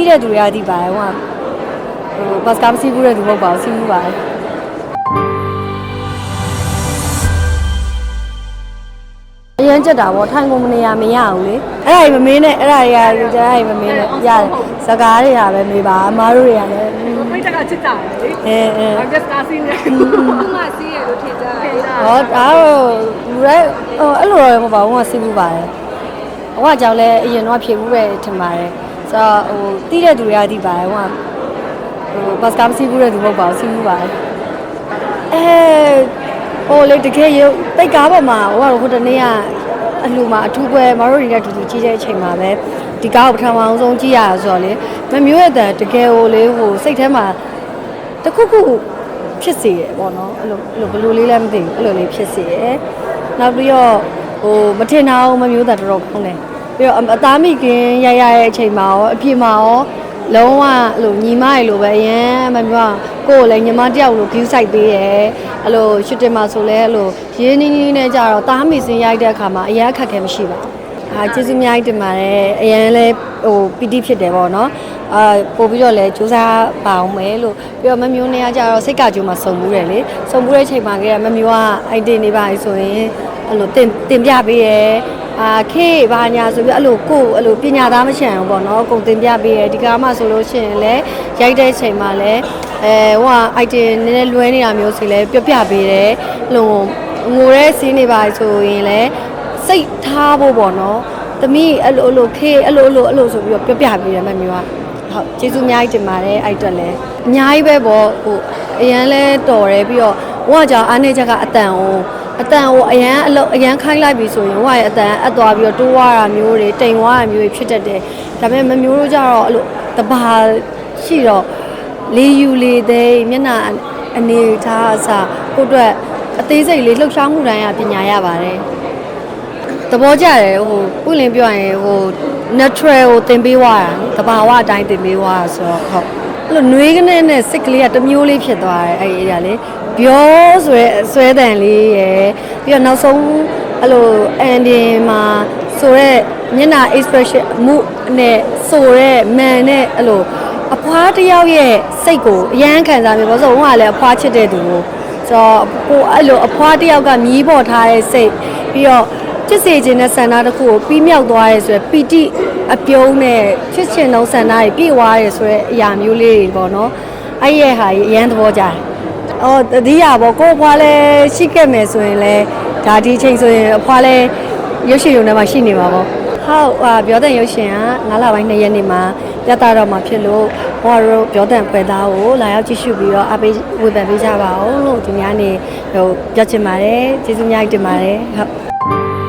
တီးတဲ့သူတွေကဒီပါတယ်ဟိုကဟိုဘတ်စကားမစီးဘူးတဲ့သူမဟုတ်ပါဘူးစီးဘူးပါတယ်အရင်ကြက်တာဗောထိုင်ကုန်မနေရမရဘူးလေအဲ့ဒါကြီးမမင်းနဲ့အဲ့ဒါတွေကကြားရမမင်းနဲ့ရတယ်စကားတွေကပဲမေးပါအမားတို့တွေကလည်းပိတ်တက်ကချစ်ကြတယ်လေအဲအဲဘာကစကားစင်းနေခုမှစီးရလို့ထင်ကြတယ်ဟောဒါတော့လူတိုင်းဟိုအဲ့လိုတော့မဟုတ်ပါဘူးဟိုကစီးဘူးပါတယ်ဟိုကကြောင့်လဲအရင်တော့ဖြေဘူးပဲထင်ပါတယ် ဆိုတော့ဟိုတီးတဲ့သူတွေကဒီပါတယ်ဟိုကဟိုဘတ်စကားမစီးဘူးတဲ့သူမဟုတ်ပါဘူးစီးဘူးပါတယ်အဲဟိုလေတကယ်ရုပ်တိတ်ကားပေါ်မှာဟိုကဟိုတနေ့ကအလှမှာအထူးပွဲမတို့တွေနဲ့တူတူကြီးတဲ့အချိန်မှာပဲဒီကားကိုပထမအောင်ဆုံးကြည့်ရတာဆိုတော့လေမမျိုးရဲ့တန်တကယ်ဟိုလေဟိုစိတ်ထဲမှာတခုခုဖြစ်စေရပေါ့နော်အဲ့လိုအဲ့လိုဘယ်လိုလေးလဲမသိဘူးအဲ့လိုလေးဖြစ်စေရနောက်ပြီးတော့ဟိုမထင်တာအောင်မမျိုးတာတော်တော်ကောင်းတယ် ပြီးတော့အသားမိခင်ရရရဲ့အချိန်မှာရောအပြင်မှာရောလုံးဝအဲ့လိုညီမရေလိုပဲအရင်မမျိုးကိုယ်ကိုလည်းညီမတယောက်လို view site ပေးရဲအဲ့လိုရှူတင်မှာဆိုလဲအဲ့လိုရင်းနှီးနှီးနဲ့ကြတော့တားမိစင်ရိုက်တဲ့အခါမှာအရင်အခက်ခဲမရှိပါဘူးအာကျေးဇူးအများကြီးတင်ပါတယ်အရင်လဲဟိုပီတိဖြစ်တယ်ပေါ့နော်အာပို့ပြီးတော့လဲစူးစမ်းပါအောင်မယ်လို့ပြီးတော့မမျိုးနေရကြတော့စိတ်ကကြိုးမှာစုံမှုတယ်လေစုံမှုတဲ့ချိန်မှာကမမျိုးကအိုက်တင်နေပါဆိုရင်အဲ့လိုတင်တင်ပြပေးရဲ အာခေဘာညာဆိုပြီးအဲ့လိုကိုယ်အဲ့လိုပညာသားမချန်ဘူးပေါ့နော်ကုန်တင်ပြပေးရဲဒီကားမှဆိုလို့ရှိရင်လဲရိုက်တဲ့ချိန်မှာလဲအဲဟိုကအိုက်တင်နည်းနည်းလွဲနေတာမျိုးစီလဲပြောပြပေးတယ်အဲ့လိုငိုတဲ့စီးနေပါဆိုရင်လဲစိတ်ထားဖို့ပေါ့နော်။သမီးအဲ့လိုအဲ့လိုခေအဲ့လိုအဲ့လိုအဲ့လိုဆိုပြီးတော့ပြောပြပေးတယ်မမျိုးက။ဟုတ်ကျေးဇူးအများကြီးတင်ပါတယ်အဲ့အတွက်လည်းအများကြီးပဲပေါ့ဟိုအရန်လဲတော်တယ်ပြီးတော့ဟိုကကြောင့်အားနေချက်ကအတန်အောင် အတန်ကိုအရန်အလုံးအရန်ခိုင်းလိုက်ပြီဆိုရင်ဟိုကရဲ့အတန်အပ်သွားပြီးတော့တိုးွားတာမျိုးတွေတိမ်ွားတာမျိုးတွေဖြစ်တတ်တယ်။ဒါပေမဲ့မမျိုးတို့ကြတော့အဲ့လိုတဘာရှိတော့လေယူလေသေးမျက်နှာအနေထားအစားကိုယ့်အတွက်အသေးစိတ်လေးလှုပ်ရှားမှုတိုင်းကပညာရပါတယ်။သဘောကျတယ်ဟိုပွင့်လင်းပြောရရင်ဟို natural ကိုသင်ပေးသွားတာတဘာဝအတိုင်းသင်ပေးသွားတာဆိုတော့ဟုတ် အဲ့လိုနှွေးကနေနဲ့စိတ်ကလေးကတစ်မျိုးလေးဖြစ်သွားတယ်အဲ့ဒီအရာလေးဘျောဆိုရဲအဆွဲတန်လေးရယ်ပြီးတော့နောက်ဆုံးအဲ့လို ending မှာဆိုရဲမျက်နှာ expression မှုနဲ့ဆိုရဲမန်နဲ့အဲ့လိုအဖွားတစ်ယောက်ရဲ့စိတ်ကိုအရန်ခံစားမိဘာလို့ဆိုတော့ဟိုကလည်းအဖွားချစ်တဲ့သူကိုဆိုတော့ကိုအဲ့လိုအဖွားတစ်ယောက်ကမြည်ပေါ်ထားတဲ့စိတ်ပြီးတော့ချစ်စေခြင်းနဲ့ဆန္ဒတစ်ခုကိုပြီးမြောက်သွားရဲဆိုရယ်ပီတိ အပြုံးနဲ့ချစ်ချင်သောဆန္ဒတွေပြည့်ဝရဲဆိုရယ်အရာမျိုးလေးတွေပေါ့နော်အဲ့ရဲ့ဟာကြီးအရန်သဘောကျတယ်။အော်တတိယပေါ့ကိုယ့်အဖွားလည်းရှိခဲ့မယ်ဆိုရင်လည်းဒါဒီအချိန်ဆိုရင်အဖွားလည်းရုပ်ရှင်ရုံထဲမှာရှိနေမှာပေါ့။ဟုတ်ဟာပြောတဲ့ရုပ်ရှင်က9လပိုင်း2ရက်နေ့မှာပြသတော့မှာဖြစ်လို့ဟိုတို့ပြောတဲ့ဖွဲ့သားကိုလာရောက်ကြည့်ရှုပြီးတော့အပေးဝေဖန်ပေးကြပါဦးလို့ဒီများနေဟိုပြောချင်ပါတယ်ကျေးဇူးများကြီးတင်ပါတယ်ဟုတ်